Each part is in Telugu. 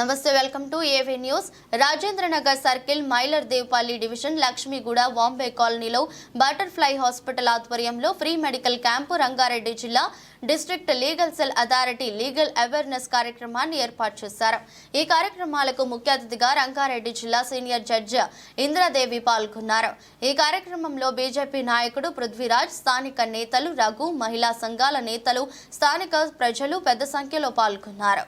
నమస్తే welcome to AV news Rajendranagar circle Mylar Devpally division Laxmiguda Vambay కాలనీలో బటర్ఫ్లై హాస్పిటల్ ఆధ్వర్యంలో ఫ్రీ మెడికల్ క్యాంపు రంగారెడ్డి జిల్లా district legal cell authority legal awareness కార్యక్రమాన్ని ఏర్పాటు చేశారు. ఈ కార్యక్రమాలకు ముఖ్య అతిథిగా రంగారెడ్డి జిల్లా సీనియర్ జడ్జి ఇంద్రాదేవి పాల్గొన్నారు. ఈ కార్యక్రమంలో బీజేపీ నాయకుడు పృథ్వీరాజ్ స్థానిక నేతలు రఘు మహిళా సంఘాల నేతలు స్థానిక ప్రజలు పెద్ద సంఖ్యలో పాల్గొన్నారు.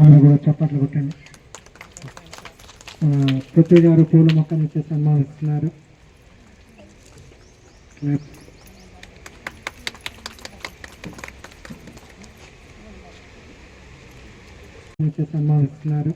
ఆమె కూడా చప్పట్లు కొట్టండి పృథ్వీ గారు పూల మొక్కలు ఇచ్చి సన్మానిస్తున్నారు. సన్మానిస్తున్నారు.